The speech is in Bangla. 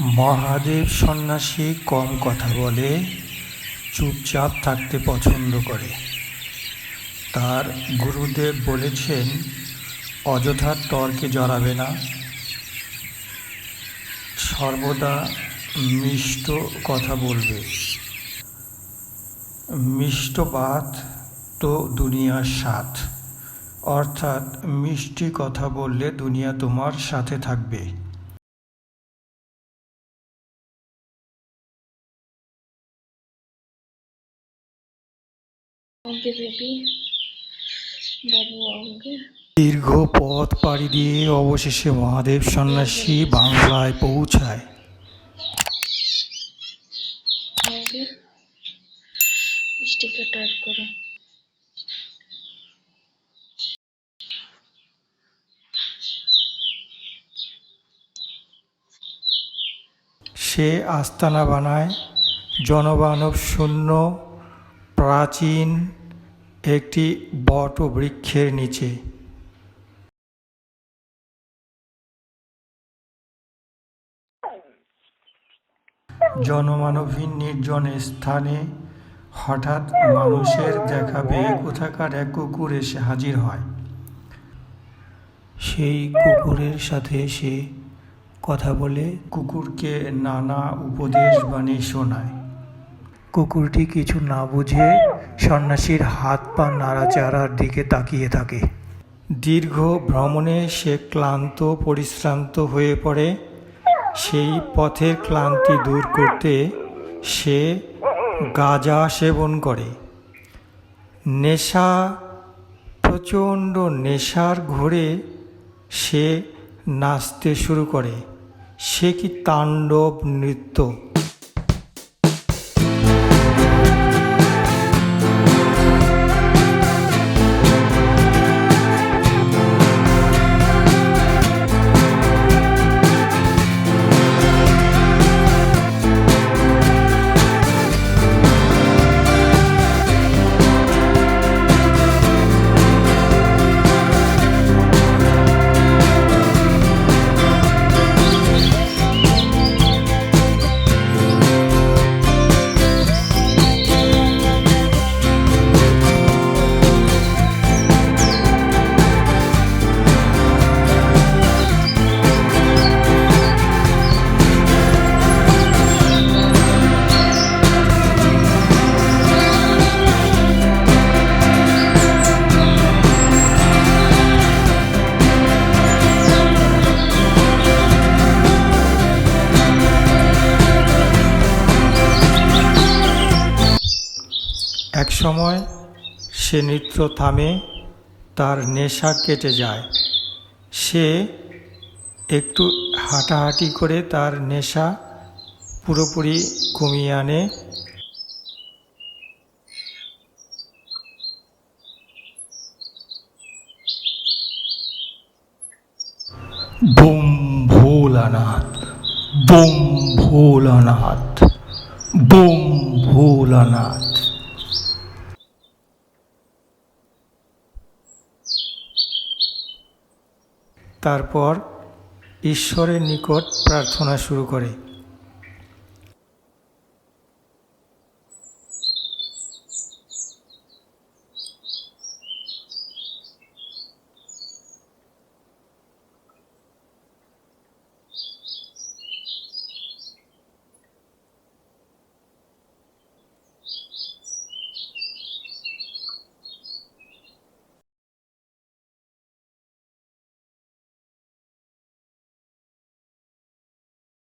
মহাদেব সন্ন্যাসী কম কথা বলে, চুপচাপ থাকতে পছন্দ করে। তার গুরুদেব বলেছেন, অযথা তর্কে জড়াবে না। সর্বদা মিষ্ট কথা বলবে। মিষ্ট বাত তো দুনিয়ার সাথ অর্থাৎ মিষ্টি কথা বললে দুনিয়া তোমার সাথে থাকবে। দীর্ঘ পথ পাড়ি দিয়ে অবশেষে মহাদেব সন্ন্যাসী বাংলায় পৌঁছায়। সে আস্তানা বানায় জনবানব শূন্য প্রাচীন একটি বট বৃক্ষের নিচে। জনমানবহীন নির্জন স্থানে হঠাৎ মানুষের দেখা পেয়ে কোথাকার এক কুকুর এসে হাজির হয়। সেই কুকুরের সাথে সে কথা বলে কুকুরকে নানা উপদেশ বাণী শোনায়। কুকুরটি কিছু না বুঝে সন্ন্যাসীর হাত পা নাড়াচাড়ার দিকে তাকিয়ে থাকে। দীর্ঘ ভ্রমণে সে ক্লান্ত, পরিশ্রান্ত হয়ে পড়ে। সেই পথের ক্লান্তি দূর করতে সে গাঁজা সেবন করে। নেশা, প্রচণ্ড নেশার ঘোরে সে নাচতে শুরু করে। সে কি তাণ্ডব নৃত্য? এক সময় সে নৃত্য থামে, তার নেশা কেটে যায়। সে একটু হাঁটাহাঁটি করে তার নেশা পুরোপুরি কমিয়ে আনে। বোম ভোলানাথ বোম ভোলানাথ বোম ভোলানাথ তারপর ঈশ্বরের নিকট প্রার্থনা শুরু করে।